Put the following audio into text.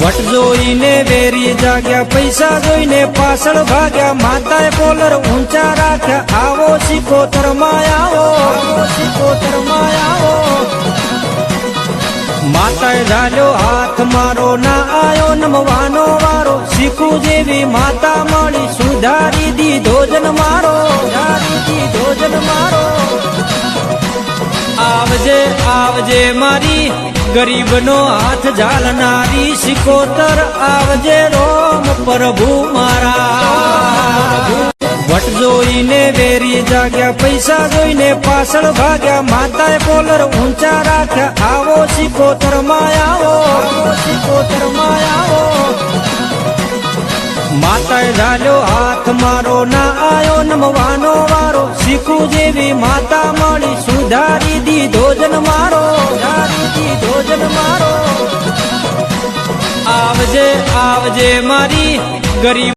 વટ જોઈને વેરી જાગ્યા, પૈસા જોઈને પાછળ ભાગ્યા. માતાએ કોલર ઊંચા રાખ્યા. આવો સિકોતરમાં આવો સિકોતર આવો માતાએ ઝાલ્યો, હાથ મારો ના આયો, નમવાનો વારો. શીખું જેવી માતા મળી, સુધારી દીધો જન મારો. આવજે મારી, ગરીબનો હાથ ઝાલનારી સિકોતર આવજે રોમ પ્રભુ મારા. વટ જોઈને વેરી જાગ્યા, પૈસા જોઈને પાછળ ભાગ્યા, માતાએ બોલર ઊંચા રાખ્યા, આવો સિકોતર માયાઓ, આવો આવો સિકોતરમાં આવો માતાએ ઝાલ્યો, હાથ મારો, ના આયો નમવાનો વારો, શીખું જેવી માતા સુધારી દીધો જન મારો. આવજે આવજે મારી ગરીબ